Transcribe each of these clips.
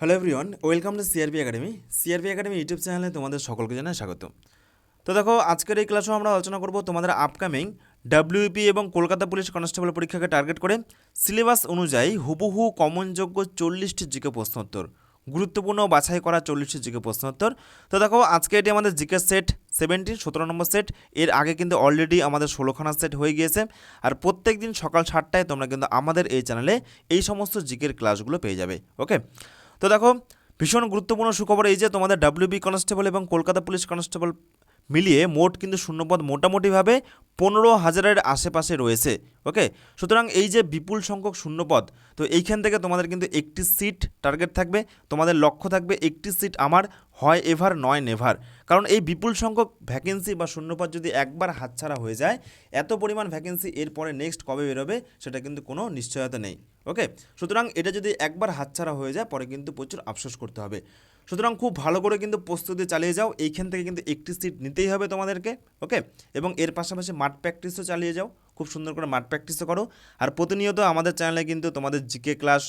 Hello everyone welcome to CRP academy CRP academy YouTube চ্যানেলে তোমাদের সকলকে জানাই স্বাগত। তো দেখো, আজকের এই ক্লাসেও আমরা আলোচনা করব তোমাদের আপকামিং ডাব্লিউপি এবং কলকাতা পুলিশ কনস্টেবল পরীক্ষাকে টার্গেট করে। সিলেবাস অনুযায়ী হুবহু কমনযোগ্য চল্লিশটি জিকে প্রশ্নোত্তর। গুরুত্বপূর্ণ বাছাই করা চল্লিশটি জিকে প্রশ্নোত্তর। তো দেখো, আজকে এটি আমাদের জিকে সেট সেভেন্টিন সতেরো নম্বর সেট এর আগে কিন্তু অলরেডি আমাদের ষোলোখানা সেট হয়ে গিয়েছে। আর প্রত্যেক দিন সকাল সাতটায় তোমরা কিন্তু আমাদের এই চ্যানেলে এই সমস্ত জিকের ক্লাসগুলো পেয়ে যাবে ওকে তো দেখো, ভীষণ গুরুত্বপূর্ণ সুখবর এই যে তোমাদের ডাব্লিউবি কনস্টেবল এবং কলকাতা পুলিশ কনস্টেবল মিলিয়ে মোট কিন্তু শূন্যপদ মোটামুটিভাবে পনেরো হাজারের আশেপাশে রয়েছে। ওকে? সুতরাং এই যে বিপুল সংখ্যক শূন্যপদ, তো এইখান থেকে তোমাদের কিন্তু একটি সিট টার্গেট থাকবে, তোমাদের লক্ষ্য থাকবে একটি সিট আমার, হয় এভার, নয় নেভার। কারণ এই বিপুল সংখ্যক ভ্যাকেন্সি বা শূন্যপদ যদি একবার হাতছাড়া হয়ে যায়, এত পরিমাণ ভ্যাকেন্সি এরপরে নেক্সট কবে বেরোবে, সেটা কিন্তু কোনো নিশ্চয়তা নেই, ওকে? সুতরাং এটা যদি একবার হাতছাড়া হয়ে যায়, পরে কিন্তু প্রচুর আফসোস করতে হবে। সুতরাং খুব ভালো করে কিন্তু প্রস্তুতি চালিয়ে যাও, এইখান থেকে কিন্তু একটি সিট নিতেই হবে তোমাদেরকে, ওকে? এবং এর পাশাপাশি মাঠ প্র্যাকটিসও চালিয়ে যাও। খুব সুন্দর করে মাঠ প্র্যাকটিসও করো। আর প্রতিনিয়ত আমাদের চ্যানেলে কিন্তু তোমাদের GK class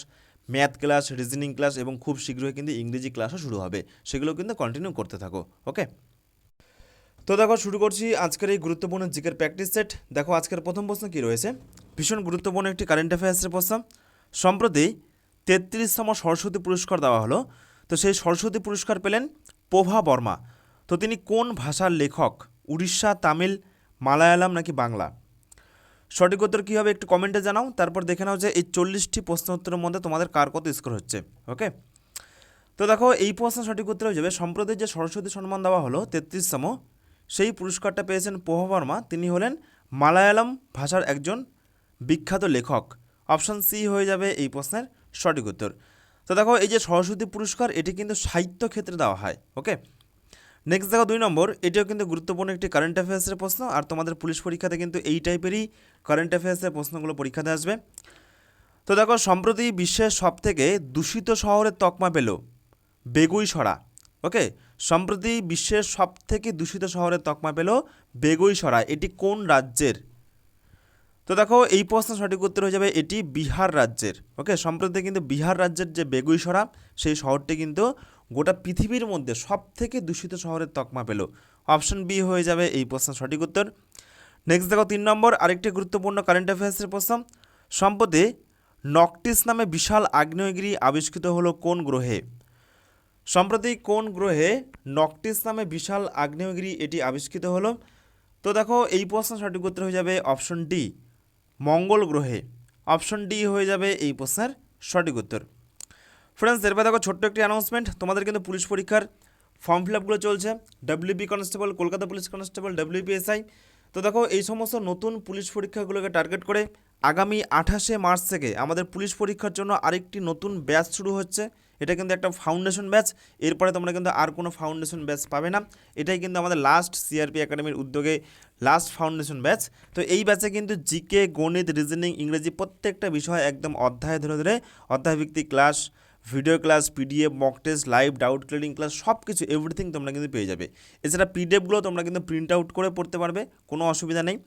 math class reasoning class এবং খুব শীঘ্রই কিন্তু ইংরেজি ক্লাসও শুরু হবে। সেগুলো কিন্তু কন্টিনিউ করতে থাকো ওকে তো দেখো, শুরু করছি আজকের এই গুরুত্বপূর্ণ জিকের প্র্যাকটিস সেট দেখো, আজকের প্রথম প্রশ্ন কী রয়েছে? ভীষণ গুরুত্বপূর্ণ একটি কারেন্ট অ্যাফেয়ার্সের প্রশ্ন। সম্প্রতি তেত্রিশতম সরস্বতী পুরস্কার দেওয়া হলো। তো সেই সরস্বতী পুরস্কার পেলেন প্রভা বর্মা। তো তিনি কোন ভাষার লেখক? উড়িষ্যা, তামিল, মালায়ালাম নাকি বাংলা? সঠিক উত্তর কী হবে একটু কমেন্টে জানাও। তারপর দেখে নাও যে এই চল্লিশটি প্রশ্ন উত্তরের মধ্যে তোমাদের কার কত স্কোর হচ্ছে ওকে তো দেখো, এই প্রশ্ন সঠিক উত্তর হয়ে যাবে, সম্প্রতি যে সরস্বতী সম্মান দেওয়া হলো, তেত্রিশতম, সেই পুরস্কারটা পেয়েছেন পোহ বর্মা। তিনি হলেন মালায়ালাম ভাষার একজন বিখ্যাত লেখক। অপশান সি হয়ে যাবে এই প্রশ্নের সঠিক উত্তর। তো দেখো, এই যে সরস্বতী পুরস্কার, এটি কিন্তু সাহিত্য ক্ষেত্রে দেওয়া হয় ওকে নেক্সট দেখো দুই নম্বর, এটিও কিন্তু গুরুত্বপূর্ণ একটি কারেন্ট অ্যাফেয়ার্সের প্রশ্ন, আর তোমাদের পুলিশ পরীক্ষাতে কিন্তু এই টাইপেরই কারেন্ট অ্যাফেয়ার্সের প্রশ্নগুলো পরীক্ষাতে আসবে। তো দেখো, সম্প্রতি বিশ্বের সবথেকে দূষিত শহরের তকমা পেল বেগুইসরা ওকে সম্প্রতি বিশ্বের সবথেকে দূষিত শহরের তকমা পেল বেগুইসরা, এটি কোন রাজ্যের? তো দেখো, এই প্রশ্ন সঠিক উত্তর হয়ে যাবে এটি বিহার রাজ্যের ওকে সম্প্রতি কিন্তু বিহার রাজ্যের যে বেগুইসরা, সেই শহরটি কিন্তু গোটা পৃথিবীর মধ্যে সব থেকে দূষিত শহরের তকমা পেল। অপশন বি হয়ে যাবে এই প্রশ্ন সঠিক উত্তর। নেক্সট দেখো তিন নম্বর, আরেকটি গুরুত্বপূর্ণ কারেন্ট অ্যাফেয়ার্সের প্রশ্ন। সম্প্রতি নকটিস নামে বিশাল আগ্নেয়গিরি আবিষ্কৃত হলো কোন গ্রহে? সম্প্রতি কোন গ্রহে নকটিস নামে বিশাল আগ্নেয়গিরি এটি আবিষ্কৃত হলো? তো দেখো এই প্রশ্ন সঠিক উত্তর হয়ে যাবে অপশন ডি, মঙ্গল গ্রহে। অপশন ডি হয়ে যাবে এই প্রশ্নের সঠিক উত্তর। ফ্রেন্ডস এরপর দেখো ছোট্ট একটি অ্যানাউন্সমেন্ট তোমাদের কিন্তু পুলিশ পরীক্ষার ফর্ম ফিল আপগুলো চলছে। WB constable Kolkata police constable WPSI তো দেখো, এই সমস্ত নতুন পুলিশ পরীক্ষাগুলোকে টার্গেট করে আগামী আঠাশে মার্চ থেকে আমাদের পুলিশ পরীক্ষার জন্য আরেকটি নতুন ব্যাচ শুরু হচ্ছে। এটা কিন্তু একটা ফাউন্ডেশন ব্যাচ এরপরে তোমরা কিন্তু আর কোনো ফাউন্ডেশন ব্যাচ পাবে না। এটাই কিন্তু আমাদের লাস্ট সিআরপি একাডেমির উদ্যোগে লাস্ট ফাউন্ডেশন ব্যাচ তো এই ব্যাচে কিন্তু জিকে গণিত রিজনিং ইংরেজি প্রত্যেকটা বিষয় একদম অধ্যায় ধরে ধরে অধ্যায়ভিত্তিক class video class PDF mock test live doubt clearing class সব কিছু এভরিথিং তোমরা কিন্তু পেয়ে যাবে। এছাড়া পিডিএফগুলো তোমরা কিন্তু প্রিন্ট আউট করে পড়তে পারবে, কোনো অসুবিধা নেই।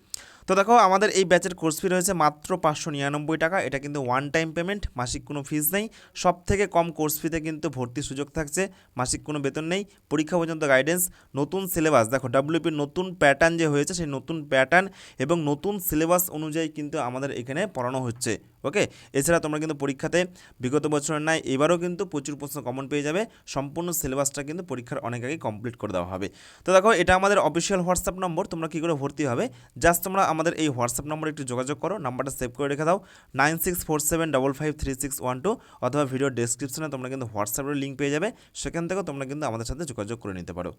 তো দেখো, আমাদের এই ব্যাচের কোর্স ফি রয়েছে মাত্র পাঁচশো নিরানব্বই টাকা। এটা কিন্তু ওয়ান টাইম পেমেন্ট মাসিক কোনো ফিস নেই। সব থেকে কম কোর্স ফিতে কিন্তু ভর্তির সুযোগ থাকছে, মাসিক কোনো বেতন নেই। পরীক্ষা পর্যন্ত গাইডেন্স নতুন সিলেবাস দেখো ডাব্লিউপির নতুন প্যাটার্ন যে হয়েছে, সেই নতুন প্যাটার্ন এবং নতুন সিলেবাস অনুযায়ী কিন্তু আমাদের এখানে পড়ানো হচ্ছে ওকে এছাড়া তোমরা কিন্তু পরীক্ষাতে বিগত বছরের নাই এবারও কিন্তু প্রচুর প্রশ্ন কমন পেয়ে যাবে। সম্পূর্ণ সিলেবাসটা কিন্তু পরীক্ষার অনেক আগে কমপ্লিট করে দেওয়া হবে। তো দেখো, এটা আমাদের অফিসিয়াল হোয়াটসঅ্যাপ নম্বর তোমরা কী করে ভর্তি হবে? জাস্ট তোমরা আমাদের এই হোয়াটসঅ্যাপ নম্বরে একটু যোগাযোগ করো, নাম্বারটা সেভ করে রেখে দাও nine six four seven double five three six one two অথবা ভিডিও ডেসক্রিপশনে তোমরা কিন্তু হোয়াটসঅ্যাপের লিঙ্ক পেয়ে যাবে, সেখান থেকেও তোমরা কিন্তু আমাদের সাথে যোগাযোগ করে নিতে পারো।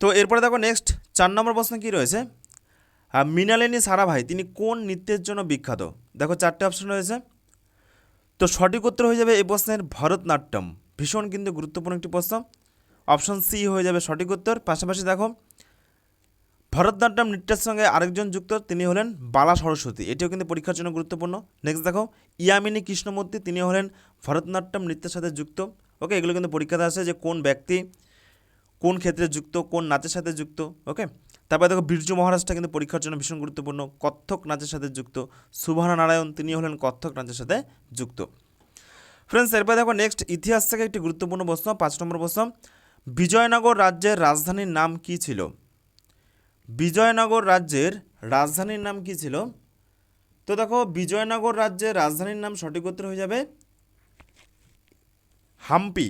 তো এরপরে দেখো নেক্সট চার নম্বর প্রশ্ন কী রয়েছে? মৃণালিনী সারাভাই, তিনি কোন নৃত্যের জন্য বিখ্যাত? দেখো চারটে অপশন রয়েছে। তো সঠিক উত্তর হয়ে যাবে এই প্রশ্নের ভরতনাট্যম, ভীষণ কিন্তু গুরুত্বপূর্ণ একটি প্রশ্ন। অপশন সি হয়ে যাবে সঠিক উত্তর। পাশাপাশি দেখো ভরতনাট্যম নৃত্যের সঙ্গে আরেকজন যুক্ত তিনি হলেন বালা সরস্বতী। এটিও কিন্তু পরীক্ষার জন্য গুরুত্বপূর্ণ। নেক্সট দেখো, ইয়ামিনী কৃষ্ণমূর্তি তিনি হলেন ভরতনাট্যম নৃত্যের সাথে যুক্ত। ওকে এগুলো কিন্তু পরীক্ষাতে আসে যে কোন ব্যক্তি কোন ক্ষেত্রে যুক্ত, কোন নাচের সাথে যুক্ত। ওকে তারপরে দেখো বীর্য মহারাজটা কিন্তু পরীক্ষার জন্য ভীষণ গুরুত্বপূর্ণ। কত্থক নাচের সাথে যুক্ত। সুভানা নারায়ণ তিনি হলেন কত্থক নাচের সাথে যুক্ত। ফ্রেন্ডস এরপরে দেখো নেক্সট ইতিহাস থেকে একটি গুরুত্বপূর্ণ প্রশ্ন, পাঁচ নম্বর প্রশ্ন। বিজয়নগর রাজ্যের রাজধানীর নাম কি ছিল? বিজয়নগর রাজ্যের রাজধানীর নাম কি ছিল? তো দেখো, বিজয়নগর রাজ্যের রাজধানীর নাম সঠিক উত্তর হয়ে যাবে হাম্পি।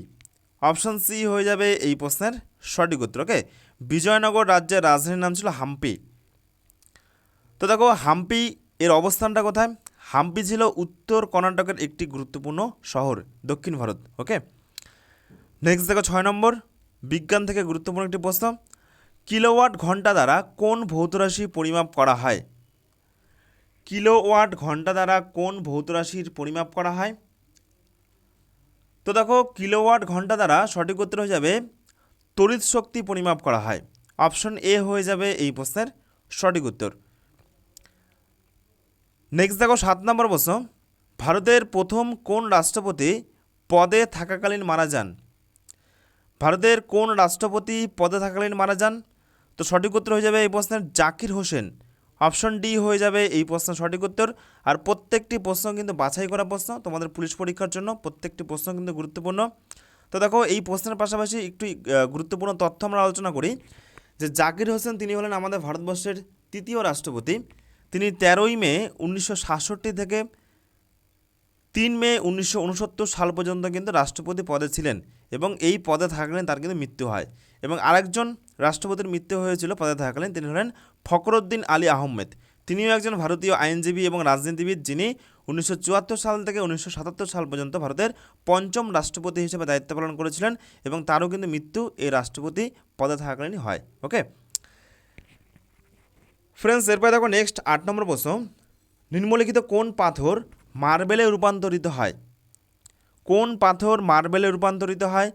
অপশন সি হয়ে যাবে এই প্রশ্নের সঠিক উত্তর ওকে বিজয়নগর রাজ্যের রাজধানীর নাম ছিল হাম্পি। তো দেখো, হাম্পি এর অবস্থানটা কোথায়? হাম্পি ছিল উত্তর কর্ণাটকের একটি গুরুত্বপূর্ণ শহর, দক্ষিণ ভারত ওকে নেক্সট দেখো, ছয় নম্বর। বিজ্ঞান থেকে গুরুত্বপূর্ণ একটি প্রশ্ন। কিলোওয়াট ঘণ্টা দ্বারা কোন ভৌতরাশি পরিমাপ করা হয়? কিলোওয়াট ঘণ্টা দ্বারা কোন ভৌতরাশির পরিমাপ করা হয়? তো দেখো, কিলোওয়াট ঘণ্টা দ্বারা সঠিক উত্তর হয়ে যাবে, তড়িৎ শক্তি পরিমাপ করা হয়। অপশন এ হয়ে যাবে এই প্রশ্নের সঠিক উত্তর। নেক্সট দেখো, সাত নম্বর প্রশ্ন। ভারতের প্রথম কোন রাষ্ট্রপতি পদে থাকাকালীন মারা যান? ভারতের কোন রাষ্ট্রপতি পদে থাকাকালীন মারা যান? তো সঠিক উত্তর হয়ে যাবে এই প্রশ্নের জাকির হোসেন। অপশন ডি হয়ে যাবে এই প্রশ্নের সঠিক উত্তর। আর প্রত্যেকটি প্রশ্ন কিন্তু বাছাই করা প্রশ্ন। তোমাদের পুলিশ পরীক্ষার জন্য প্রত্যেকটি প্রশ্ন কিন্তু গুরুত্বপূর্ণ। তো দেখো, এই প্রশ্নের পাশাপাশি একটু গুরুত্বপূর্ণ তথ্য আমরা আলোচনা করি। যে জাকির হোসেন, তিনি হলেন আমাদের ভারতবর্ষের তৃতীয় রাষ্ট্রপতি। তিনি তেরোই মে উনিশশো সাতষট্টি থেকে তিন মে উনিশশো উনসত্তর সাল পর্যন্ত কিন্তু রাষ্ট্রপতি পদে ছিলেন এবং এই পদে থাকলেন তার কিন্তু মৃত্যু হয়। এবং আরেকজন রাষ্ট্রপতির মৃত্যু হয়েছিল, পদে থাকলেন তিনি হলেন ফখরুদ্দিন আলী আহমেদ। তিনিও একজন ভারতীয় আইনজীবী এবং রাজনীতিবিদ, যিনি উনিশশো চুয়াত্তর সাল থেকে উনিশশো সাতাত্তর সাল পর্যন্ত ভারতের পঞ্চম রাষ্ট্রপতি হিসেবে দায়িত্ব পালন করেছিলেন এবং তারও কিন্তু মৃত্যু এই রাষ্ট্রপতি পদে থাকাকালীনই হয়। ওকে ফ্রেন্ডস এরপরে দেখো নেক্সট আট নম্বর প্রশ্ন। নিম্নলিখিত কোন পাথর মার্বেলে রূপান্তরিত হয়। কোন পাথর মার্বেলে রূপান্তরিত হয়?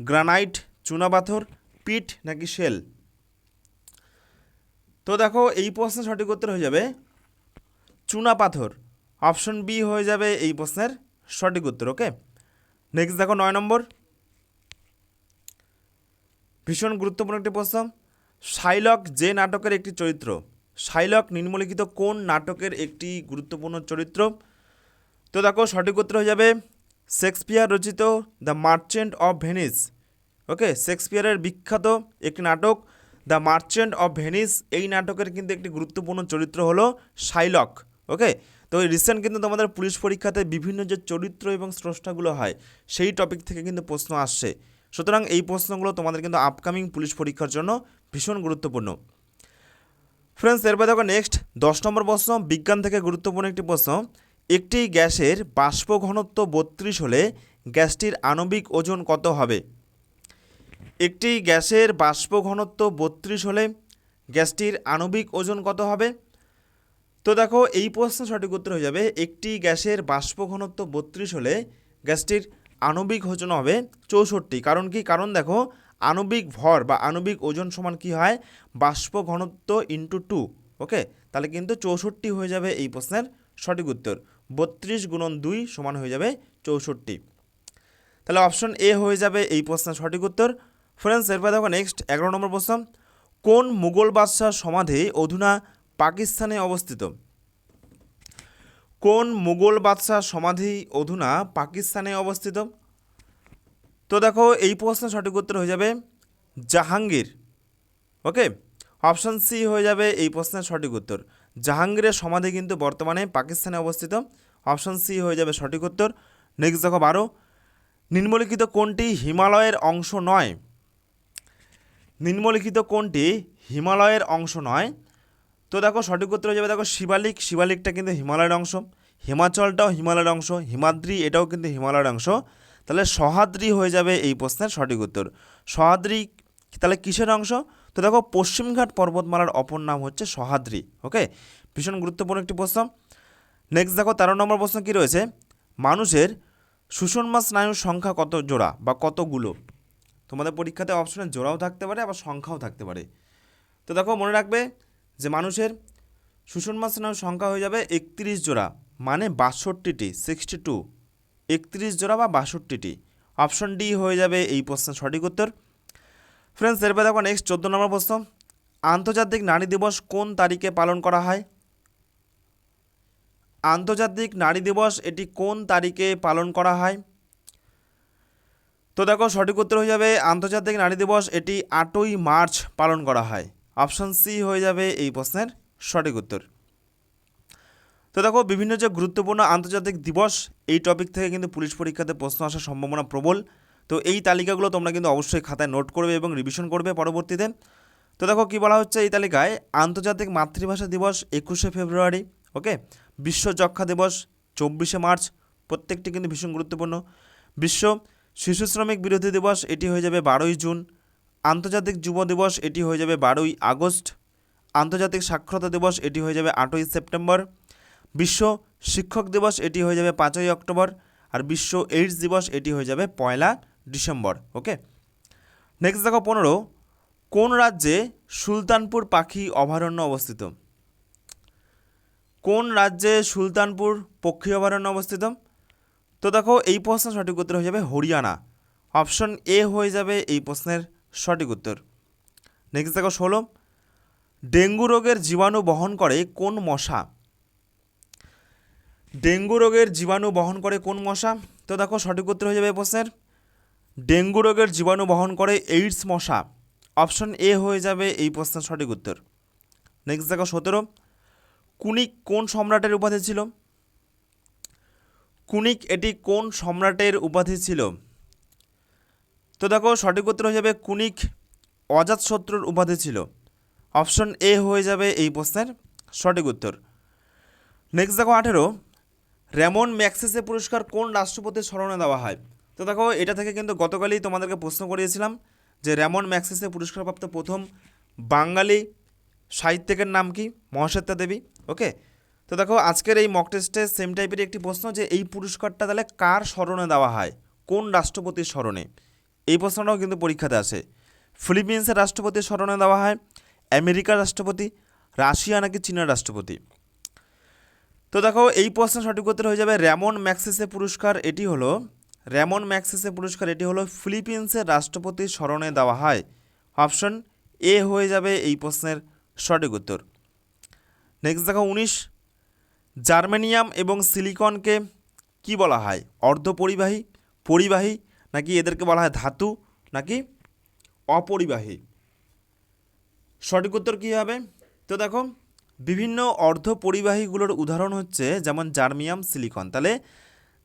গ্রানাইট চুনাপাথর পিট নাকি শেল? তো দেখো, এই প্রশ্নের সঠিক উত্তর হয়ে যাবে চুনা পাথর। অপশন বি হয়ে যাবে এই প্রশ্নের সঠিক উত্তর, ওকে? নেক্সট দেখো, নয় নম্বর। ভীষণ গুরুত্বপূর্ণ একটি প্রশ্ন। শাইলক যে নাটকের একটি চরিত্র, শাইলক নিম্নলিখিত কোন নাটকের একটি গুরুত্বপূর্ণ চরিত্র? তো দেখো সঠিক উত্তর হয়ে যাবে শেক্সপিয়ার রচিত the merchant of Venice. Okay, শেক্সপিয়ারের বিখ্যাত একটি নাটক, দ্য মার্চেন্ট অফ ভেনিস। এই নাটকের কিন্তু একটি গুরুত্বপূর্ণ চরিত্র হলো শাইলক। ওকে, তো এই রিসেন্ট কিন্তু তোমাদের পুলিশ পরীক্ষাতে বিভিন্ন যে চরিত্র এবং স্রষ্টাগুলো হয়, সেই টপিক থেকে কিন্তু প্রশ্ন আসছে। সুতরাং এই প্রশ্নগুলো তোমাদের কিন্তু আপকামিং পুলিশ পরীক্ষার জন্য ভীষণ গুরুত্বপূর্ণ। ফ্রেন্ডস এরপর দেখো নেক্সট দশ নম্বর প্রশ্ন, বিজ্ঞান থেকে গুরুত্বপূর্ণ একটি প্রশ্ন। একটি গ্যাসের বাষ্প ঘনত্ব বত্রিশ হলে গ্যাসটির আণবিক ওজন কত হবে? একটি গ্যাসের বাষ্প ঘনত্ব বত্রিশ হলে গ্যাসটির আণবিক ওজন কত হবে? তো দেখো, এই প্রশ্ন সঠিক উত্তর হয়ে যাবে, একটি গ্যাসের বাষ্প ঘনত্ব বত্রিশ হলে গ্যাসটির আণবিক ওজন হবে চৌষট্টি। কারণ কি? কারণ দেখো, আণবিক ভর বা আণবিক ওজন সমান কি হয়? বাষ্প ঘনত্ব ইন্টু টু, ওকে? তাহলে কিন্তু চৌষট্টি হয়ে যাবে এই প্রশ্নের সঠিক উত্তর। বত্রিশ গুণন দুই সমান হয়ে যাবে চৌষট্টি। তাহলে অপশন এ হয়ে যাবে এই প্রশ্নের সঠিক উত্তর। ফ্রেন্ডস, এরপর দেখো নেক্সট এগারো নম্বর প্রশ্ন। কোন মুঘল বাদশাহ সমাধি অধুনা পাকিস্তানে অবস্থিত? কোন মুঘল বাদশাহ সমাধি অধুনা পাকিস্তানে অবস্থিত? তো দেখো, এই প্রশ্নের সঠিক উত্তর হয়ে যাবে জাহাঙ্গীর। ওকে? অপশন সি হয়ে যাবে এই প্রশ্নের সঠিক উত্তর। জাহাঙ্গীরের সমাধি কিন্তু বর্তমানে পাকিস্তানে অবস্থিত। অপশন সি হয়ে যাবে সঠিক উত্তর। নেক্সট দেখো বারো। নিম্নলিখিত কোনটি হিমালয়ের অংশ নয়? নিম্নলিখিত কোনটি হিমালয়ের অংশ নয়? তো দেখো সঠিক উত্তর হয়ে যাবে দেখো শিবালিক। শিবালিকটা কিন্তু হিমালয়ের অংশ। হিমাচলটাও হিমালয়ের অংশ। হিমাদ্রি এটাও কিন্তু হিমালয়ের অংশ। তাহলে সহাদ্রি হয়ে যাবে এই প্রশ্নের সঠিক উত্তর। সহাদ্রি তাহলে কিসের অংশ? তো দেখো পশ্চিমঘাট পর্বতমালার অপর নাম হচ্ছে সহাদ্রি ওকে ভীষণ গুরুত্বপূর্ণ একটি প্রশ্ন। নেক্সট দেখো তেরো নম্বর প্রশ্ন কী রয়েছে? মানুষের সুষুম্না স্নায়ুর সংখ্যা কত জোড়া বা কতগুলো? তোমাদের পরীক্ষাতে অপশনে জোড়াও থাকতে পারে, আবার সংখ্যাও থাকতে পারে। তো দেখো মনে রাখবে যে মানুষের সুষুম্না স্নায়ুর সংখ্যা হয়ে যাবে একত্রিশ জোড়া মানে বাষট্টিটি সিক্সটি টু একত্রিশ জোড়া বা বাষট্টিটি। অপশন ডি হয়ে যাবে এই প্রশ্নের সঠিক উত্তর। ফ্রেন্ডস এরপর দেখো নেক্সট চোদ্দ নম্বর প্রশ্ন। আন্তর্জাতিক নারী দিবস কোন তারিখে পালন করা হয়? আন্তর্জাতিক নারী দিবস এটি কোন তারিখে পালন করা হয়? তো দেখো, সঠিক উত্তর হয়ে যাবে, আন্তর্জাতিক নারী দিবস এটি আটই মার্চ পালন করা হয়। অপশন সি হয়ে যাবে এই প্রশ্নের সঠিক উত্তর। তো দেখো, বিভিন্ন যে গুরুত্বপূর্ণ আন্তর্জাতিক দিবস, এই টপিক থেকে কিন্তু পুলিশ পরীক্ষাতে প্রশ্ন আসার সম্ভাবনা প্রবল। তো এই তালিকাগুলো তোমরা কিন্তু অবশ্যই খাতায় নোট করবে এবং রিভিশন করবে পরবর্তীতে। তো দেখো কী বলা হচ্ছে এই তালিকায়, আন্তর্জাতিক মাতৃভাষা দিবস একুশে ফেব্রুয়ারি, ওকে? বিশ্ব যক্ষা দিবস চব্বিশে মার্চ, প্রত্যেকটি কিন্তু ভীষণ গুরুত্বপূর্ণ। বিশ্ব শিশু শ্রমিক বিরোধী দিবস, এটি হয়ে যাবে বারোই জুন। আন্তর্জাতিক যুব দিবস, এটি হয়ে যাবে বারোই আগস্ট। আন্তর্জাতিক সাক্ষরতা দিবস, এটি হয়ে যাবে আটই সেপ্টেম্বর। বিশ্ব শিক্ষক দিবস, এটি হয়ে যাবে পাঁচই অক্টোবর। আর বিশ্ব এইডস দিবস, এটি হয়ে যাবে পয়লা ডিসেম্বর, ওকে? নেক্সট দেখো পনেরো, কোন রাজ্যে সুলতানপুর পাখি অভয়ারণ্য অবস্থিত? কোন রাজ্যে সুলতানপুর পক্ষী অভয়ারণ্য অবস্থিত? তো দেখো, এই প্রশ্নের সঠিক উত্তর হয়ে যাবে হরিয়ানা। অপশন এ হয়ে যাবে এই প্রশ্নের সঠিক উত্তর। নেক্সট দেখো ষোলো, ডেঙ্গু রোগের জীবাণু বহন করে কোন মশা? ডেঙ্গু রোগের জীবাণু বহন করে কোন মশা? তো দেখো সঠিক উত্তর হয়ে যাবে এই প্রশ্নের ডেঙ্গু রোগের জীবাণু বহন করে এইডস মশা। অপশন এ হয়ে যাবে এই প্রশ্নের সঠিক উত্তর। নেক্সট দেখো সতেরো। কুনিক কোন সম্রাটের উপাধি ছিল? কুনিক এটি কোন সম্রাটের উপাধি ছিল? তো দেখো সঠিক উত্তর হয়ে যাবে কুনিক অজাতশত্রুর উপাধি ছিল। অপশন এ হয়ে যাবে এই প্রশ্নের সঠিক উত্তর। নেক্সট দেখো আঠেরো। র্যামন ম্যাক্সেসে পুরস্কার কোন রাষ্ট্রপতির স্মরণে দেওয়া হয়? তো দেখো, এটা থেকে কিন্তু গতকালই তোমাদেরকে প্রশ্ন করিয়েছিলাম যে র্যামন ম্যাক্সেসে পুরস্কারপ্রাপ্ত প্রথম বাঙালি সাহিত্যিকের নাম কি? মহাশ্বেতা দেবী ওকে তো দেখো, আজকের এই মক টেস্টে সেম টাইপের একটি প্রশ্ন যে এই পুরস্কারটা তাহলে কার স্মরণে দেওয়া হয়? কোন রাষ্ট্রপতির স্মরণে? এই প্রশ্নটাও কিন্তু পরীক্ষাতে আসে। ফিলিপিন্সের রাষ্ট্রপতির স্মরণে দেওয়া হয়, আমেরিকার রাষ্ট্রপতি, রাশিয়া নাকি চীনের রাষ্ট্রপতি? তো দেখো, এই প্রশ্নের সঠিক উত্তর হয়ে যাবে র্যামন ম্যাক্সেসে পুরস্কার, এটি হলো র্যামন ম্যাক্সেসে পুরস্কার, এটি হলো ফিলিপিন্সের রাষ্ট্রপতির স্মরণে দেওয়া হয়। অপশন এ হয়ে যাবে এই প্রশ্নের সঠিক উত্তর। নেক্সট দেখো, উনিশ। জার্মেনিয়াম এবং সিলিকনকে কি বলা হয়? অর্ধপরিবাহী, পরিবাহী, নাকি এদেরকে বলা হয় ধাতু, নাকি অপরিবাহী? সঠিক উত্তর কী হবে? তো দেখো, বিভিন্ন অর্ধপরিবাহীগুলোর উদাহরণ হচ্ছে যেমন জার্মিয়াম, সিলিকন। তাহলে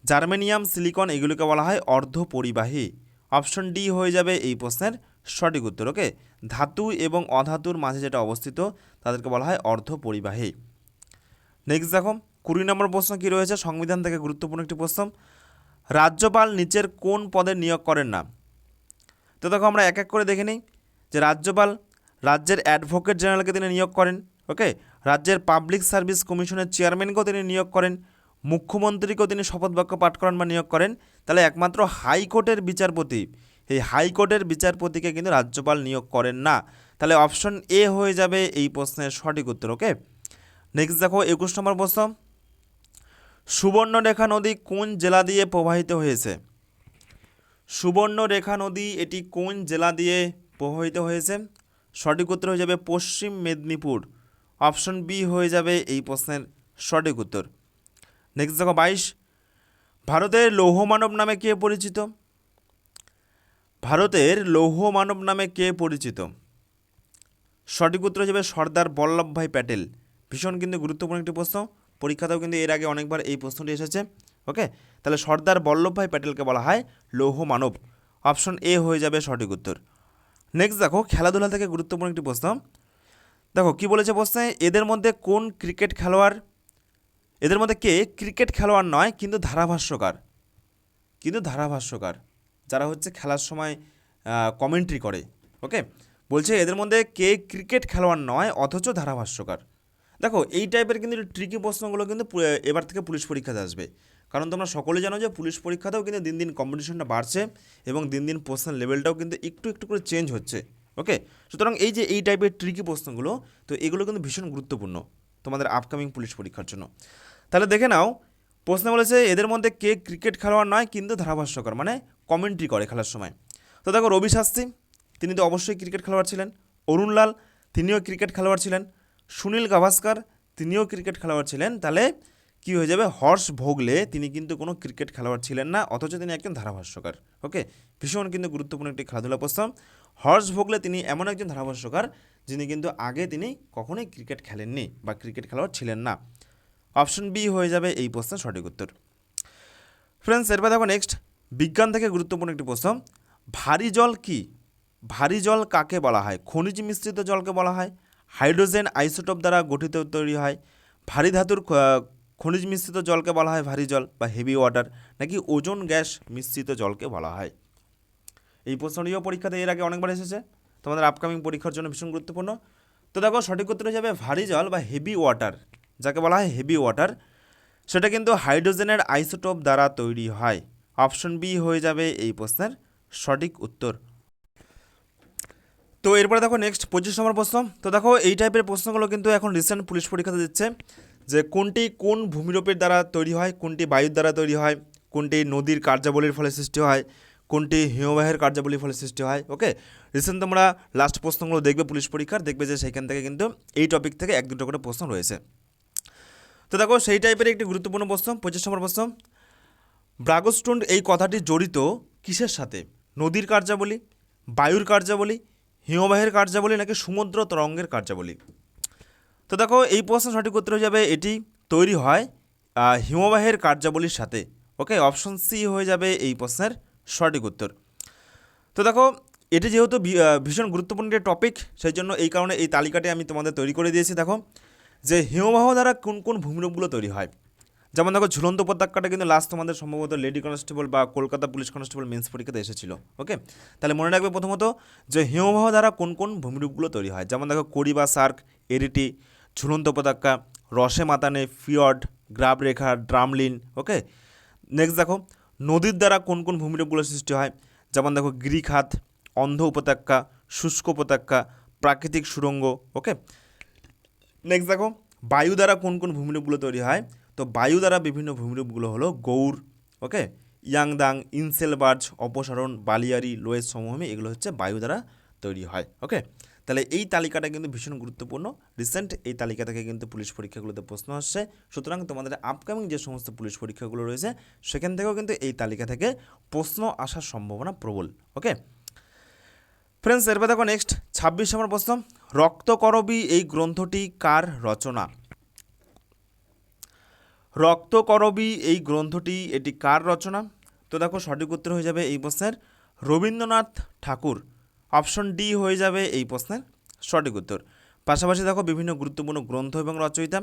জার্মেনিয়াম, সিলিকন এগুলোকে বলা হয় অর্ধপরিবাহী। অপশন ডি হয়ে যাবে এই প্রশ্নের সঠিক উত্তর। ওকে, ধাতু এবং অধাতুর মাঝে যেটা অবস্থিত, তাদেরকে বলা হয় অর্ধপরিবাহী। নেক্সট দেখো, কুড়ি নম্বর প্রশ্ন কী রয়েছে? সংবিধান থেকে গুরুত্বপূর্ণ একটি প্রশ্ন। রাজ্যপাল নিচের কোন পদে নিয়োগ করেন না? তো দেখো, আমরা এক এক করে দেখে নিই যে রাজ্যপাল রাজ্যের অ্যাডভোকেট জেনারেলকে তিনি নিয়োগ করেন, ওকে? রাজ্যের পাবলিক সার্ভিস কমিশনের চেয়ারম্যানকেও তিনি নিয়োগ করেন মুখ্যমন্ত্রীকেও তিনি শপথ বাক্য পাঠ করান বা নিয়োগ করেন, তাহলে একমাত্র হাইকোর্টের বিচারপতি, এই হাইকোর্টের বিচারপতিকে কিন্তু রাজ্যপাল নিয়োগ করেন না। তাহলে অপশন এ হয়ে যাবে এই প্রশ্নের সঠিক উত্তর, ওকে? নেক্সট দেখো, একুশ নম্বর প্রশ্ন। সুবর্ণরেখা নদী কোন জেলা দিয়ে প্রবাহিত হয়েছে? সুবর্ণরেখা নদী এটি কোন জেলা দিয়ে প্রবাহিত হয়েছে? সঠিক উত্তর হয়ে যাবে পশ্চিম মেদিনীপুর। অপশন বি হয়ে যাবে এই প্রশ্নের সঠিক উত্তর। নেক্সট দেখো বাইশ। ভারতের লৌহ মানব নামে কে পরিচিত? ভারতের লৌহ মানব নামে কে পরিচিত? সঠিক উত্তর হিসেবে সর্দার বল্লভভাই প্যাটেল। ভীষণ কিন্তু গুরুত্বপূর্ণ একটি প্রশ্ন। পরীক্ষাতেও কিন্তু এর আগে অনেকবার এই প্রশ্নটি এসেছে। ওকে? তাহলে সর্দার বল্লভভাই প্যাটেলকে বলা হয় লৌহ মানব। অপশন এ হয়ে যাবে সঠিক উত্তর। নেক্সট দেখো, খেলাধুলা থেকে গুরুত্বপূর্ণ একটি প্রশ্ন। দেখো, কি বলেছে প্রশ্নে? এদের মধ্যে কোন ক্রিকেট খেলোয়াড় এদের মধ্যে কে? ক্রিকেট খেলোয়াড় নয়, কিন্তু ধারাভাষ্যকার। কিন্তু ধারাভাষ্যকার, যারা হচ্ছে খেলার সময় কমেন্ট্রি করে ওকে বলছে এদের মধ্যে কে? ক্রিকেট খেলোয়াড় নয়, অথচ ধারাভাষ্যকার। দেখো, এই টাইপের কিন্তু ট্রিকি প্রশ্নগুলো কিন্তু এবার থেকে পুলিশ পরীক্ষাতে আসবে। কারণ তোমরা সকলে জানো যে পুলিশ পরীক্ষাতেও কিন্তু দিন দিন কম্পিটিশনটা বাড়ছে এবং দিন দিন প্রশ্নের লেভেলটাও কিন্তু একটু একটু করে চেঞ্জ হচ্ছে ওকে সুতরাং এই যে এই টাইপের ট্রিকি প্রশ্নগুলো, তো এগুলো কিন্তু ভীষণ গুরুত্বপূর্ণ তোমাদের আপকামিং পুলিশ পরীক্ষার জন্য। তাহলে দেখে নাও, প্রশ্ন বলেছে এদের মধ্যে কে ক্রিকেট খেলোয়াড় নয়, কিন্তু ধারাভাষ্যকর মানে কমেন্ট্রি করে খেলার সময়। তো দেখো রবি শাস্ত্রী, তিনি তো অবশ্যই ক্রিকেট খেলোয়াড় ছিলেন। অরুণ লাল, তিনিও ক্রিকেট খেলোয়াড় ছিলেন। সুনীল গাভাস্কর, তিনিও ক্রিকেট খেলোয়াড় ছিলেন। তাহলে কি হয়ে যাবে? হর্ষ ভোগলে তিনি কিন্তু কোনো ক্রিকেট খেলোয়াড় ছিলেন না, অথচ তিনি একজন ধারাভাষ্যকার ওকে ভীষণ কিন্তু গুরুত্বপূর্ণ একটি খেলাধুলা প্রশ্ন হর্ষ ভোগলে তিনি এমন একজন ধারাভাষ্যকার, যিনি কিন্তু আগে তিনি কখনোই ক্রিকেট খেলেননি বা ক্রিকেট খেলোয়াড় ছিলেন না। অপশন বি হয়ে যাবে এই প্রশ্নের সঠিক উত্তর। ফ্রেন্ডস এরপর দেখো নেক্সট বিজ্ঞান থেকে গুরুত্বপূর্ণ একটি প্রশ্ন। ভারী জল কি? ভারী জল কাকে বলা হয়? খনিজ মিশ্রিত জলকে বলা হয়। হাইড্রোজেন আইসোটোপ দ্বারা গঠিত তৈরি হয়। ভারী ধাতুর খনিজ মিশ্রিত জলকে বলা হয় ভারী জল বা হেভি ওয়াটার নাকি ওজন গ্যাস মিশ্রিত জলকে বলা হয়? এই প্রশ্নটিও পরীক্ষাতে এর আগে অনেকবার এসেছে। তোমাদের আপকামিং পরীক্ষার জন্য ভীষণ গুরুত্বপূর্ণ। তো দেখো সঠিক উত্তর যাবে ভারী জল বা হেভি ওয়াটার যাকে বলা হয় হেভি ওয়াটার সেটা কিন্তু হাইড্রোজেনের আইসোটোপ দ্বারা তৈরি হয়। অপশন বি হয়ে যাবে এই প্রশ্নের সঠিক উত্তর। তো এরপরে দেখো নেক্সট পঁচিশ নম্বর প্রশ্ন। তো দেখো এই টাইপের প্রশ্নগুলো কিন্তু এখন রিসেন্ট পুলিশ পরীক্ষাতে দিচ্ছে যে কোনটি কোন ভূমিরূপের দ্বারা তৈরি হয়, কোনটি বায়ুর দ্বারা তৈরি হয়, কোনটি নদীর কার্যাবলীর ফলে সৃষ্টি হয়, কোনটি হিমবাহের কার্যাবলীর ফলে সৃষ্টি হয় ওকে রিসেন্ট তোমরা লাস্ট প্রশ্নগুলো দেখবে পুলিশ পরীক্ষার, দেখবে যে সেখান থেকে কিন্তু এই টপিক থেকে এক দুটো করে প্রশ্ন রয়েছে। তো দেখো, সেই টাইপের একটি গুরুত্বপূর্ণ প্রশ্ন, পঁচিশ নম্বর প্রশ্ন। ব্রাগস্টুন্ড এই কথাটি জড়িত কিসের সাথে? নদীর কার্যাবলী, বায়ুর কার্যাবলী, হিমবাহের কার্যাবলী, নাকি সমুদ্র তরঙ্গের কার্যাবলী? তো দেখো, এই প্রশ্ন সঠিক উত্তর হয়ে যাবে, এটি তৈরি হয় হিমবাহের কার্যাবলীর সাথে। ওকে, অপশন সি হয়ে যাবে এই প্রশ্নের সঠিক উত্তর। তো দেখো, এটি যেহেতু ভীষণ গুরুত্বপূর্ণ একটি টপিক সেই জন্য এই কারণে এই তালিকাটি আমি তোমাদের তৈরি করে দিয়েছি, দেখো। যে হিমবাহ দ্বারা কোন কোন ভূমিরূপগুলো তৈরি হয়? যেমন দেখো, ঝুলন্ত উপত্যকাটা কিন্তু লাস্ট তোমাদের সম্ভবত লেডি কনস্টেবল বা কলকাতা পুলিশ কনস্টেবল মেন্স পরীক্ষাতে এসেছিল ওকে তাহলে মনে রাখবে প্রথমত যে হিমবাহ দ্বারা কোন কোন ভূমিরূপগুলো তৈরি হয়? যেমন দেখো, কড়ি বা সার্ক, এরিটি, ঝুলন্ত উপত্যকা, রসে মাতানে, ফিয়র্ড গ্রাব রেখা ড্রামলিন ওকে নেক্সট দেখো, নদীর দ্বারা কোন কোন ভূমিরূপগুলো সৃষ্টি হয়? যেমন দেখো, গিরিখাত, অন্ধ উপত্যকা, শুষ্ক উপত্যকা, প্রাকৃতিক সুড়ঙ্গ ওকে নেক্সট দেখো, বায়ু দ্বারা কোন কোন ভূমিরূপগুলো তৈরি হয়? তো বায়ু দ্বারা বিভিন্ন ভূমিরূপগুলো হলো গৌর ওকে ইয়াংদাং, ইনসেলবার্জ, অপসারণ, বালিয়ারি, লোয়েস সমভূমি, এগুলো হচ্ছে বায়ু দ্বারা তৈরি হয় ওকে তাহলে এই তালিকাটা কিন্তু ভীষণ গুরুত্বপূর্ণ। রিসেন্ট এই তালিকা থেকে কিন্তু পুলিশ পরীক্ষাগুলোতে প্রশ্ন আসছে। সুতরাং তোমাদের আপকামিং যে সমস্ত পুলিশ পরীক্ষাগুলো রয়েছে, সেখান থেকেও কিন্তু এই তালিকা থেকে প্রশ্ন আসার সম্ভাবনা প্রবল ওকে ফ্রেন্ডস এরপর দেখো নেক্সট ছাব্বিশ নম্বর প্রশ্ন। রক্তকরবী এই গ্রন্থটি কার রচনা? রক্তকরবী এই গ্রন্থটি এটি কার রচনা? তো দেখো সঠিক উত্তর হয়ে যাবে এই প্রশ্নের। রবীন্দ্রনাথ ঠাকুর। অপশন ডি হয়ে যাবে এই প্রশ্নের সঠিক উত্তর। পাশাপাশি দেখো বিভিন্ন গুরুত্বপূর্ণ গ্রন্থ এবং রচয়িতা।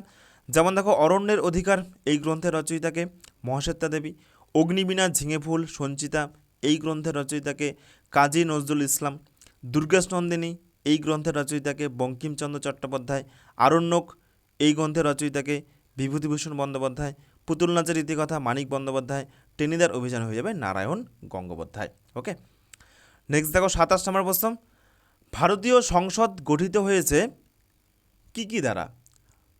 যেমন দেখো অরণ্যের অধিকার, এই গ্রন্থের রচয়িতাকে মহাশ্বেতা দেবী। অগ্নিবীণা, ঝিঙে ফুল, সঞ্চিতা, এই গ্রন্থের রচয়িতাকে কাজী নজরুল ইসলাম। দুর্গেশ নন্দিনী এই গ্রন্থের রচয়িতাকে বঙ্কিমচন্দ্র চট্টোপাধ্যায়, আরণ্যক এই গ্রন্থের রচয়িতাকে বিভূতিভূষণ বন্দ্যোপাধ্যায় পুতুল নাচের ইতিকথা মানিক বন্দ্যোপাধ্যায়, টেনিদার অভিযান হয়ে যাবে নারায়ণ গঙ্গোপাধ্যায়। ওকে? নেক্সট দেখো সাতাশ নম্বর প্রশ্ন। ভারতীয় সংসদ গঠিত হয়েছে কি কি দ্বারা?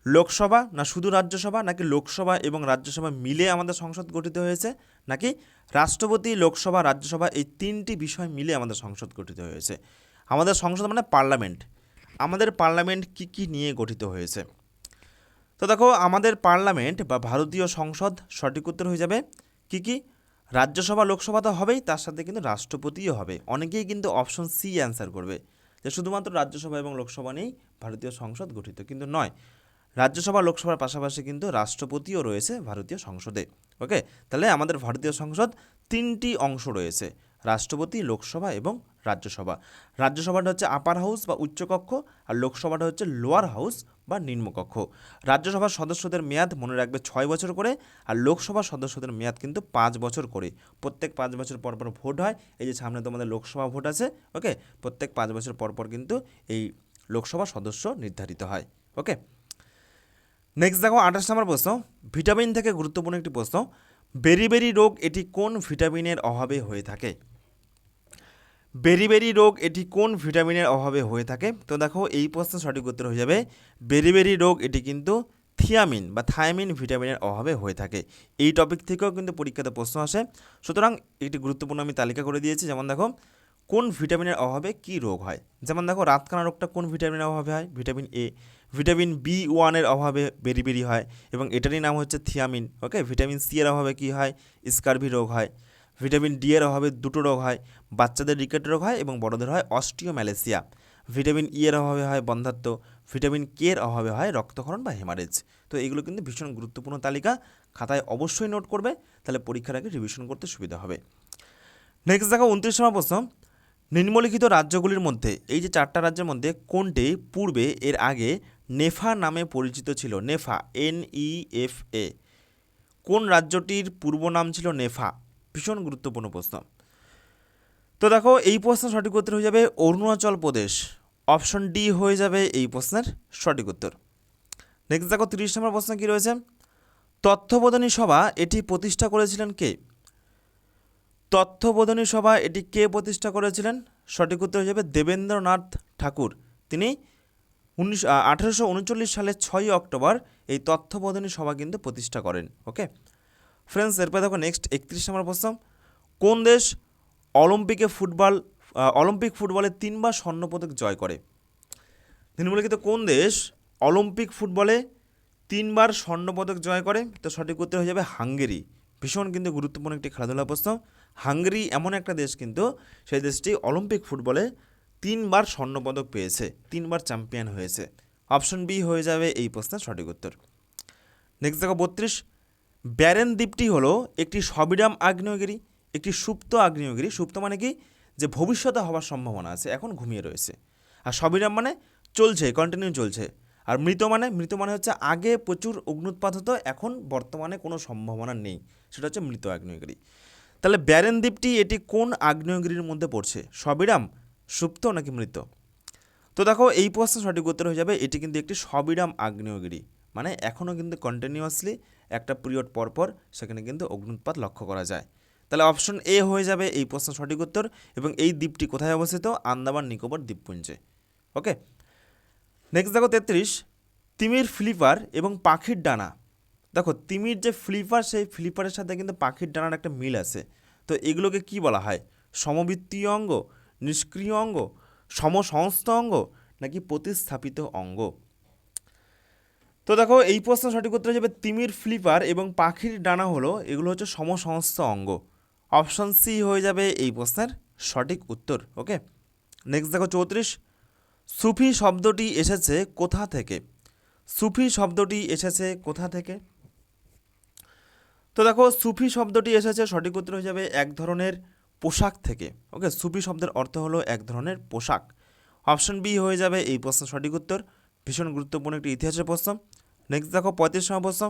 লোকসভা না শুধু রাজ্যসভা নাকি লোকসভা এবং রাজ্যসভা মিলে আমাদের সংসদ গঠিত হয়েছে? নাকি রাষ্ট্রপতি, লোকসভা, রাজ্যসভা এই তিনটি বিষয় মিলে আমাদের সংসদ গঠিত হয়েছে? আমাদের সংসদ মানে পার্লামেন্ট। আমাদের পার্লামেন্ট কি কি নিয়ে গঠিত হয়েছে? তো দেখো, আমাদের পার্লামেন্ট বা ভারতীয় সংসদ সঠিক উত্তর হয়ে যাবে কি কি? রাজ্যসভা, লোকসভা তো হবেই, তার সাথে কিন্তু রাষ্ট্রপতিও হবে। অনেকেই কিন্তু অপশন সি অ্যান্সার করবে যে শুধুমাত্র রাজ্যসভা এবং লোকসভা নিয়েই ভারতীয় সংসদ গঠিত, কিন্তু নয়। রাজ্যসভা, লোকসভার পাশাপাশি কিন্তু রাষ্ট্রপতিও রয়েছে ভারতীয় সংসদে। ওকে তাহলে আমাদের ভারতীয় সংসদ তিনটি অংশ রয়েছে, রাষ্ট্রপতি, লোকসভা এবং রাজ্যসভা। রাজ্যসভাটা হচ্ছে আপার হাউস বা উচ্চকক্ষ, আর লোকসভাটা হচ্ছে লোয়ার হাউস বা নিম্নকক্ষ। রাজ্যসভার সদস্যদের মেয়াদ মনে রাখবে ছয় বছর করে, আর লোকসভার সদস্যদের মেয়াদ কিন্তু পাঁচ বছর করে। প্রত্যেক পাঁচ বছর পর পর ভোট হয়। এই যে সামনে তোমাদের লোকসভা ভোট আছে, ওকে? প্রত্যেক পাঁচ বছর পর পর কিন্তু এই লোকসভা সদস্য নির্ধারিত হয়, ওকে? নেক্সট দেখো আঠাশ নম্বর প্রশ্ন। ভিটামিন থেকে গুরুত্বপূর্ণ একটি প্রশ্ন। বেরিবেরি রোগ এটি কোন ভিটামিনের অভাবে হয়ে থাকে? বেরিবেরি রোগ, এটি কোন ভিটামিনের অভাবে হয়ে থাকে? তো দেখো, এই প্রশ্নের সঠিক উত্তর হয়ে যাবে বেরিবেরি রোগ, এটি কিন্তু থিয়ামিন বা থায়ামিন ভিটামিনের অভাবে হয়ে থাকে। এই টপিক থেকেও কিন্তু পরীক্ষাতে প্রশ্ন আসে। সুতরাং একটি গুরুত্বপূর্ণ আমি তালিকা করে দিয়েছি, যেমন দেখো, কোন ভিটামিনের অভাবে কি রোগ হয়? যেমন দেখো, রাতকানা রোগটা কোন ভিটামিনের অভাবে হয়? ভিটামিন এ ভিটামিন বি ওয়ানের অভাবে বেরি বেরি হয় এবং এটারই নাম হচ্ছে থিয়ামিন ওকে ভিটামিন সি এর অভাবে কী হয়? স্কারভি রোগ হয়। ভিটামিন ডি এর অভাবে দুটো রোগ হয়, বাচ্চাদের রিকেট রোগ হয় এবং বড়দের হয় অস্টিওম্যালেসিয়া। ভিটামিন ই এর অভাবে হয় বন্ধাত্ব ভিটামিন কে এর অভাবে হয় রক্তক্ষরণ বা হেমারেজ। তো এগুলো কিন্তু ভীষণ গুরুত্বপূর্ণ তালিকা, খাতায় অবশ্যই নোট করবে, তাহলে পরীক্ষার আগে রিভিশন করতে সুবিধা হবে। নেক্সট দেখো উনত্রিশ নম্বর প্রশ্ন। নিম্নলিখিত রাজ্যগুলির মধ্যে, এই যে চারটা রাজ্যের মধ্যে কোনটি পূর্বে এর আগে নেফা নামে পরিচিত ছিল? NEFA N E F A কোন রাজ্যটির পূর্ব নাম ছিল নেফা? ভীষণ গুরুত্বপূর্ণ প্রশ্ন। তো দেখো, এই প্রশ্নের সঠিক উত্তর হয়ে যাবে অরুণাচল প্রদেশ। অপশন ডি হয়ে যাবে এই প্রশ্নের সঠিক উত্তর। নেক্সট দেখো, তিরিশ নম্বর প্রশ্ন কী রয়েছে? তথ্যবোধনী সভা এটি প্রতিষ্ঠা করেছিলেন কে? তথ্যবোধনী সভা এটি কে প্রতিষ্ঠা করেছিলেন? সঠিক উত্তর হয়ে যাবে দেবেন্দ্রনাথ ঠাকুর। তিনি উনিশ আঠেরোশো সালের ছয়ই অক্টোবর এই তথ্যবোধনী সভা কিন্তু প্রতিষ্ঠা করেন ওকে ফ্রেন্ডস এরপরে দেখো নেক্সট একত্রিশ নম্বর প্রশ্ন। কোন দেশ অলিম্পিকে ফুটবল অলিম্পিক ফুটবলে তিনবার স্বর্ণপদক জয় করে? নিম্নলিখিত কোন দেশ অলিম্পিক ফুটবলে তিনবার স্বর্ণপদক জয় করে? তো সঠিক উত্তর হয়ে যাবে হাঙ্গেরি। ভীষণ কিন্তু গুরুত্বপূর্ণ একটি খেলাধুলা প্রশ্ন। হাঙ্গেরি এমন একটা দেশ কিন্তু সেই দেশটি অলিম্পিক ফুটবলে তিনবার স্বর্ণপদক পেয়েছে, তিনবার চ্যাম্পিয়ন হয়েছে। অপশন বি হয়ে যাবে এই প্রশ্নের সঠিক উত্তর। নেক্সট দেখো বত্রিশ। ব্যারেন দ্বীপটি হলো একটি সবিরাম আগ্নেয়গিরি, একটি সুপ্ত আগ্নেয়গিরি। সুপ্ত মানে কি? যে ভবিষ্যতে হওয়ার সম্ভাবনা আছে, এখন ঘুমিয়ে রয়েছে। আর সবিরাম মানে চলছে কন্টিনিউ চলছে। আর মৃত মানে মৃত মানে হচ্ছে আগে প্রচুর অগ্নুৎপাত হতো, এখন বর্তমানে কোনো সম্ভাবনা নেই। সেটা হচ্ছে মৃত আগ্নেয়গিরি। তাহলে ব্যারেন দ্বীপটি এটি কোন আগ্নেয়গিরির মধ্যে পড়ছে? সবিরাম, সুপ্ত নাকি মৃত? তো দেখো, এই প্রশ্ন সঠিক উত্তর হয়ে যাবে, এটি কিন্তু একটি সবিরাম আগ্নেয়গিরি। মানে এখনও কিন্তু কন্টিনিউয়াসলি একটা পিরিয়ড পর পর সেখানে কিন্তু অগ্নুৎপাত লক্ষ্য করা যায়। তাহলে অপশন এ হয়ে যাবে এই প্রশ্নের সঠিক উত্তর এবং এই দ্বীপটি কোথায় অবস্থিত? আন্দামান নিকোবর দ্বীপপুঞ্জে। ওকে নেক্সট দেখো তেত্রিশ। তিমির ফ্লিপার এবং পাখির ডানা। দেখো, তিমির যে ফ্লিপার সেই ফ্লিপারের সাথে কিন্তু পাখির ডানার একটা মিল আছে। তো এগুলোকে কি বলা হয়? সমবৃত্তীয় অঙ্গ, নিষ্ক্রিয় অঙ্গ, সমসংস্থ অঙ্গ নাকি প্রতিস্থাপিত অঙ্গ? তো দেখো, এই প্রশ্নের সঠিক উত্তর হিসেবে তিমির ফ্লিপার এবং পাখির ডানা হলো, এগুলো হচ্ছে সমসংস্থ অঙ্গ। অপশন সি হয়ে যাবে এই প্রশ্নের সঠিক উত্তর ওকে নেক্সট দেখো চৌত্রিশ। সুফি শব্দটি এসেছে কোথা থেকে? সুফি শব্দটি এসেছে কোথা থেকে? তো দেখো, সুফি শব্দটি এসেছে, সঠিক উত্তর হয়ে যাবে এক ধরনের পোশাক থেকে ওকে সুফি শব্দের অর্থ হলো এক ধরনের পোশাক। অপশন বি হয়ে যাবে এই প্রশ্নের সঠিক উত্তর। ভীষণ গুরুত্বপূর্ণ একটি ইতিহাসের প্রশ্ন। নেক্সট দেখো, পঁয়ত্রিশ নম্বর প্রশ্ন।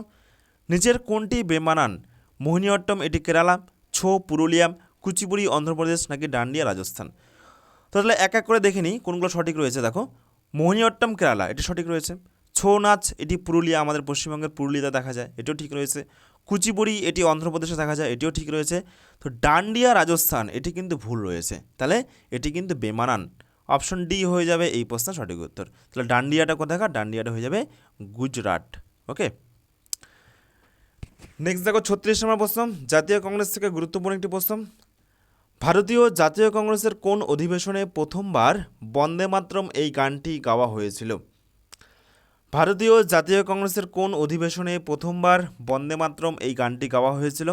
নিচের কোনটি বেমানান? মোহিনীঅট্টম এটি কেরালা, ছো পুরুলিয়াম কুচিপুড়ি, অন্ধ্রপ্রদেশ নাকি ডান্ডিয়া, রাজস্থান? তাহলে এক এক করে দেখে নিই কোনগুলো সঠিক রয়েছে। দেখো মোহিনীঅট্টম কেরালা, এটি সঠিক রয়েছে। ছৌ নাচ, এটি পুরুলিয়া, আমাদের পশ্চিমবঙ্গের পুরুলিয়াতে দেখা যায়, এটিও ঠিক রয়েছে। কুচিপুড়ি, এটি অন্ধ্রপ্রদেশে দেখা যায়, এটিও ঠিক রয়েছে। তো ডান্ডিয়া, রাজস্থান, এটি কিন্তু ভুল রয়েছে। তাহলে এটি কিন্তু বেমানান। অপশন ডি হয়ে যাবে এই প্রশ্নের সঠিক উত্তর। তাহলে ডান্ডিয়াটা কোথাকার ডান্ডিয়াটা হয়ে যাবে গুজরাট। ওকে? নেক্সট দেখো ছত্রিশ নম্বর প্রশ্ন। জাতীয় কংগ্রেস থেকে গুরুত্বপূর্ণ একটি প্রশ্ন। ভারতীয় জাতীয় কংগ্রেসের কোন অধিবেশনে প্রথমবার বন্দে মাতরম এই গানটি গাওয়া হয়েছিল? ভারতীয় জাতীয় কংগ্রেসের কোন অধিবেশনে প্রথমবার বন্দে মাতরম এই গানটি গাওয়া হয়েছিল?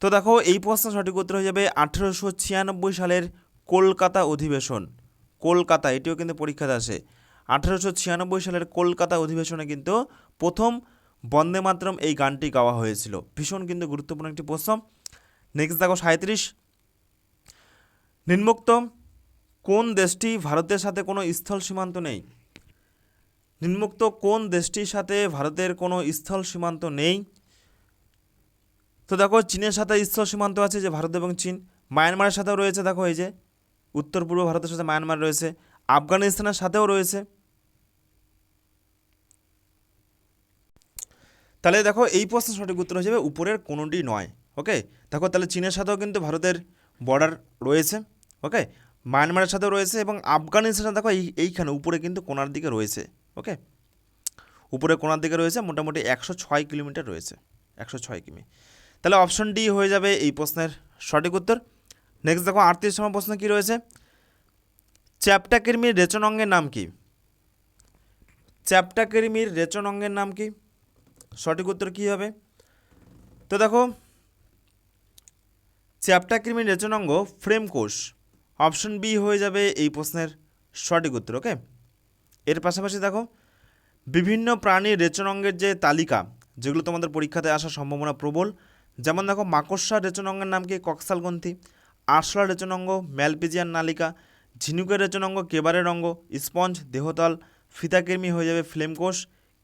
তো দেখো, এই প্রশ্ন সঠিক উত্তর হয়ে যাবে আঠেরোশো ছিয়ানব্বই সালের কলকাতা অধিবেশন। কলকাতা, এটিও কিন্তু পরীক্ষাতে আসে। আঠেরোশো ছিয়ানব্বই সালের কলকাতা অধিবেশনে কিন্তু প্রথম বন্দে মাতরম এই গানটি গাওয়া হয়েছিল। ভীষণ কিন্তু গুরুত্বপূর্ণ একটি প্রশ্ন। নেক্সট দেখো সাঁত্রিশ নিম্নোক্ত, কোন দেশটি ভারতের সাথে কোনো স্থল সীমান্ত নেই? নিম্নোক্ত, কোন দেশটির সাথে ভারতের কোনো স্থল সীমান্ত নেই? তো দেখো, চীনের সাথে স্থল সীমান্ত আছে যে ভারত এবং চীন। মায়ানমারের সাথেও রয়েছে, দেখো এই যে। উত্তর পূর্ব ভারতের সাথে মায়ানমার রয়েছে, আফগানিস্তানের সাথেও রয়েছে। তাহলে দেখো, এই প্রশ্নের সঠিক উত্তর যাবে উপরের কোনোটি নয় ওকে দেখো, তাহলে চীনের সাথেও কিন্তু ভারতের বর্ডার রয়েছে ওকে মায়ানমারের সাথেও রয়েছে এবং আফগানিস্তানের দেখো, এই, এইখানে উপরে কিন্তু কোনার দিকে রয়েছে ওকে উপরে কোনার দিকে রয়েছে, মোটামুটি একশো ছয় কিলোমিটার রয়েছে, একশো ছয় কিমি। তাহলে অপশন ডি হয়ে যাবে এই প্রশ্নের সঠিক উত্তর। নেক্সট দেখো, আটত্রিশ নম্বর প্রশ্ন কী রয়েছে? চ্যাপ্টা কৃমির রেচন অঙ্গের নাম কি? চ্যাপ্টা কৃমির রেচন অঙ্গের নাম কি? সঠিক উত্তর কী হবে? তো দেখো চ্যাপ্টা কৃমির রেচন অঙ্গ ফ্রেম কোষ। অপশন বি হয়ে যাবে এই প্রশ্নের সঠিক উত্তর ওকে এর পাশাপাশি দেখো, বিভিন্ন প্রাণীর রেচন অঙ্গের যে তালিকা, যেগুলো তোমাদের পরীক্ষাতে আসার সম্ভাবনা প্রবল, যেমন দেখো, মাকড়সার রেচন অঙ্গের নাম কি? কক্সাল আরশোলার রেচন অঙ্গ ম্যালপিজিয়ান নালিকা, ঝিনুকের রেচন অঙ্গ কেবারের অঙ্গ স্পঞ্জ, দেহতল, ফিতাকর্মী হয়ে যাবে ফ্লেম কোষ,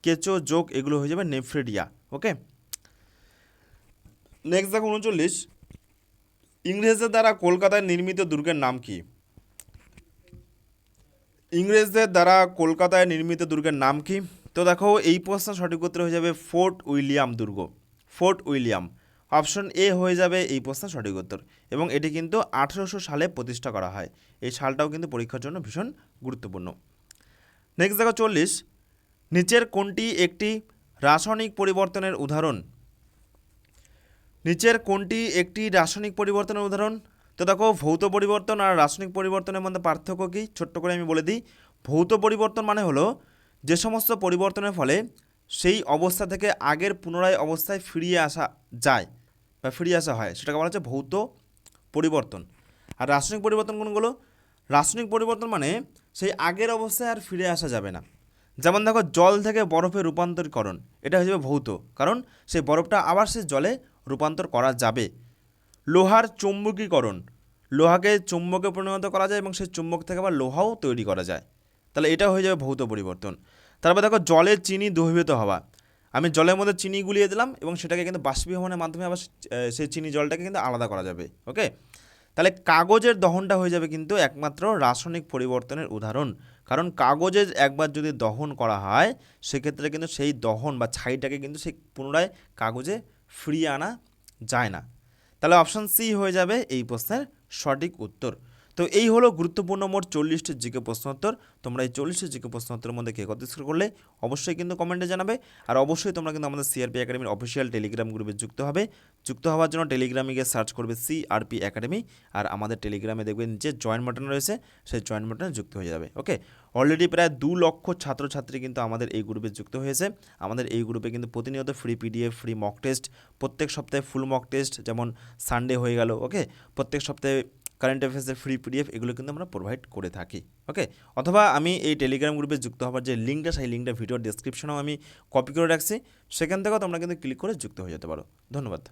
কেঁচো, যোগ, এগুলো হয়ে যাবে নেফ্রেডিয়া, ওকে? নেক্সট দেখো উনচল্লিশ। ইংরেজদের দ্বারা কলকাতায় নির্মিত দুর্গের নাম কি? ইংরেজদের দ্বারা কলকাতায় নির্মিত দুর্গের নাম কি? তো দেখো, এই প্রশ্ন সঠিক উত্তর হয়ে যাবে ফোর্ট উইলিয়াম দুর্গ, ফোর্ট উইলিয়াম। অপশন এ হয়ে যাবে এই প্রশ্ন সঠিক উত্তর এবং এটি কিন্তু আঠেরোশো সালে প্রতিষ্ঠা করা হয়। এই সালটাও কিন্তু পরীক্ষার জন্য ভীষণ গুরুত্বপূর্ণ। নেক্সট দেখো চল্লিশ। নিচের কোনটি একটি রাসায়নিক পরিবর্তনের উদাহরণ? নিচের কোনটি একটি রাসায়নিক পরিবর্তনের উদাহরণ? তো দেখো, ভৌত পরিবর্তন আর রাসায়নিক পরিবর্তনের মধ্যে পার্থক্য কী? ছোট্ট করে আমি বলে দিই। ভৌত পরিবর্তন মানে হলো যে সমস্ত পরিবর্তনের ফলে সেই অবস্থা থেকে আগের পুনরায় অবস্থায় ফিরিয়ে আসা যায়। বা ফিরিয়ে আসা হয়। সেটাকে বলা হচ্ছে ভৌত পরিবর্তন। আর রাসায়নিক পরিবর্তন কোনগুলো? রাসায়নিক পরিবর্তন মানে সেই আগের অবস্থায় আর ফিরে আসা যাবে না। যেমন দেখো, জল থেকে বরফে রূপান্তরীকরণ। এটা হয়ে যাবে ভৌত। কারণ সেই বরফটা আবার সে জলে রূপান্তর করা যাবে। লোহার চুম্বকীকরণ। লোহাকে চুম্বকে পরিণত করা যায় এবং সেই চুম্বক থেকে আবার লোহাও তৈরি করা যায়। তাহলে এটা হয়ে যাবে ভৌত পরিবর্তন। তারপর দেখো, জলে চিনি দ্রবীভূত হওয়া। আমি জলের মধ্যে চিনি গুলিয়ে দিলাম এবং সেটাকে কিন্তু বাষ্পীভবনের মাধ্যমে আবার সেই চিনি জলটাকে কিন্তু আলাদা করা যাবে, ওকে? তাহলে কাগজের দহনটা হয়ে যাবে কিন্তু একমাত্র রাসায়নিক পরিবর্তনের উদাহরণ। কারণ কাগজে একবার যদি দহন করা হয়, সেক্ষেত্রে কিন্তু সেই দহন বা ছাইটাকে কিন্তু সেই পুনরায় কাগজে ফিরিয়ে আনা যায় না। তাহলে অপশান সি হয়ে যাবে এই প্রশ্নের সঠিক উত্তর। তো এই হলো গুরুত্বপূর্ণ মোট চল্লিশটি জিকে প্রশ্নোত্তর তোমরা এই চল্লিশটি জিকে প্রশ্নোত্তরের মধ্যে কে কত স্কোর করলে অবশ্যই কিন্তু কমেন্টে জানাবে। আর অবশ্যই তোমরা কিন্তু আমাদের সিআরপি একাডেমির অফিসিয়াল টেলিগ্রাম গ্রুপে যুক্ত হবে। যুক্ত হওয়ার জন্য টেলিগ্রামে গিয়ে সার্চ করবে সিআরপি একাডেমি আর আমাদের টেলিগ্রামে দেখবেন যে জয়েন্ট বাটন রয়েছে, সেই জয়েন্ট বাটনে যুক্ত হয়ে যাবে। ওকে অলরেডি প্রায় দু লক্ষ ছাত্রছাত্রী কিন্তু আমাদের এই গ্রুপে যুক্ত হয়েছে। আমাদের এই গ্রুপে কিন্তু প্রতিনিয়ত free PDF free mock test প্রত্যেক সপ্তাহে ফুল মক টেস্ট যেমন সানডে হয়ে গেল ওকে প্রত্যেক সপ্তাহে কারেন্ট অ্যাফেয়ার্সের ফ্রি পিডিএফ এগুলো কিন্তু আমরা প্রোভাইড করে থাকি ওকে অথবা আমি এই টেলিগ্রাম গ্রুপে যুক্ত হওয়ার যে লিঙ্কটা সেই লিঙ্কটা ভিডিওর ডেসক্রিপশনেও আমি কপি করে রাখছি, সেখান থেকেও তোমরা কিন্তু ক্লিক করে যুক্ত হয়ে যেতে পারো। ধন্যবাদ।